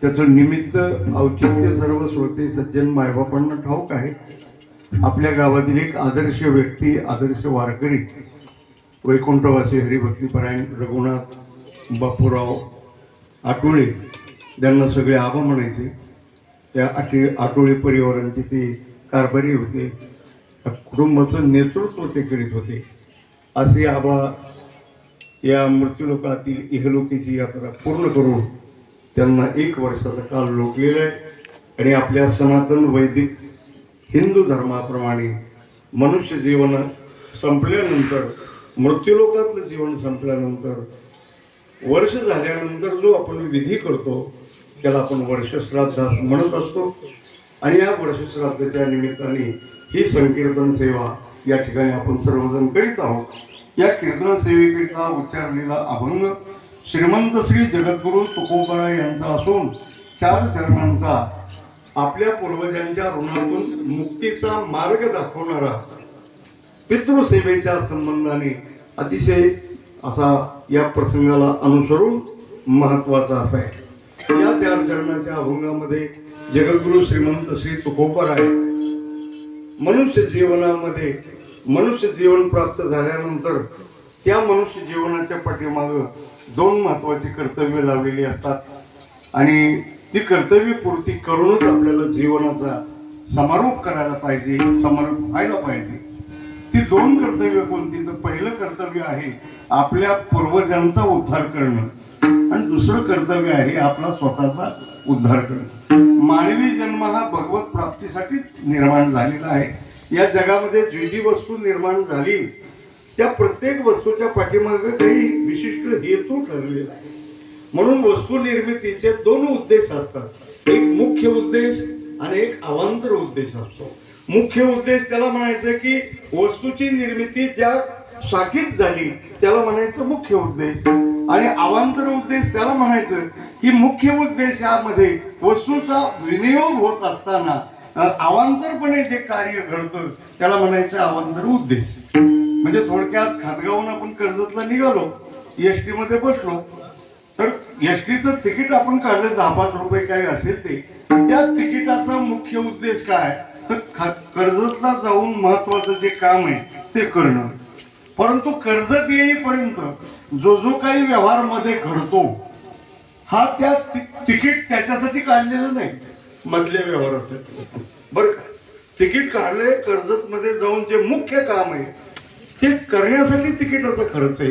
त्याचं निमित्त औचित्य सर्व श्रोते सज्जन मायबापांना ठाऊक आहे. आपल्या गावातील एक आदर्श व्यक्ती आदर्श वारकरी वैकुंठवासी हरिभक्तीपरायण रघुनाथ बापूराव आटोळे त्यांना सगळे आबा म्हणायचे. त्या आटी आटोळे परिवारांची ते कारभारी होते. त्या कुटुंबाचं नेतृत्व ते करीत होते. असे आबा या मृत्यूलोकातील इहलोकीची यात्रा पूर्ण करून त्यांना एक वर्षाचा काल लोटलेला आहे. आणि आपल्या सनातन वैदिक हिंदू धर्माप्रमाणे मनुष्य जीवन संपल्यानंतर मृत्यूलोकातलं जीवन संपल्यानंतर वर्ष झाल्यानंतर जो आपण विधी करतो त्याला आपण वर्षश्राद्ध असं म्हणत असतो. आणि या वर्षश्राद्धाच्या निमित्ताने ही संकीर्तन सेवा या ठिकाणी आपण सर्वजण करीत आहोत. या कीर्तन सेवेकरिता उच्चारलेला अभंग श्रीमंत श्री जगद्गुरू तुकोबरा यांचा असून चार चरणांचा आपल्या पूर्वजांच्या ऋणातून मुक्तीचा मार्ग दाखवणारा पितृसेवेच्या संबंधाने अतिशय असा या प्रसंगाला अनुसरून महत्त्वाचा असा आहे. या चार चरणाच्या अभंगामध्ये जगद्गुरु श्रीमंत श्री तुकोपर आहे. मनुष्य जीवनामध्ये मनुष्य जीवन प्राप्त झाल्यानंतर त्या मनुष्य जीवनाच्या पाठीमागं दोन महत्वाची कर्तव्य लावलेली असतात. आणि ती कर्तव्य पूर्ती करूनच आपल्याला जीवनाचा समारोप करायला पाहिजे समारोप व्हायला पाहिजे. ती दोन कर्तव्य कोणती? तर पहिलं कर्तव्य आहे आपल्या पूर्वजांचा उद्धार करणं. आणि दुसरं कर्तव्य आहे आपला स्वतःचा उद्धार करणं. मानवी जन्म हा भगवत प्राप्तीसाठीच निर्माण झालेला आहे. या जगामध्ये जी जी वस्तू निर्माण झाली त्या प्रत्येक वस्तूच्या पाठीमागे काही विशिष्ट हेतू ठरलेला आहे. म्हणून वस्तू निर्मितीचे दोन उद्देश असतात. एक मुख्य उद्देश आणि एक अवांतर उद्देश असतो. मुख्य उद्देश त्याला म्हणायचं की वस्तूची निर्मिती ज्या शाखीत झाली त्याला म्हणायचं मुख्य उद्देश. आणि अवांतर उद्देश त्याला म्हणायचं की मुख्य उद्देशामध्ये वस्तूचा विनियोग होत असताना अवांतरपणे जे कार्य घडतं त्याला म्हणायचं अवांतर उद्देश. म्हणजे थोडक्यात खातगावून आपण कर्जतला निघालो एस टी मध्ये बसलो तर एस टीचं तिकीट आपण काढलं दहा पाच रुपये काही असेल ते. त्या तिकिटाचा मुख्य उद्देश काय? तर कर्जतला जाऊन महत्वाचं जे काम आहे ते करणं. परंतु कर्जत येईपर्यंत जो जो काही व्यवहारमध्ये घडतो हा त्या तिकीट त्याच्यासाठी काढलेलं नाही. मधल्या व्यवहारासाठी. बरं का? तिकीट काढलंय कर्जत मध्ये जाऊन जे मुख्य काम आहे ते करण्यासाठी तिकिटाचा खर्च आहे.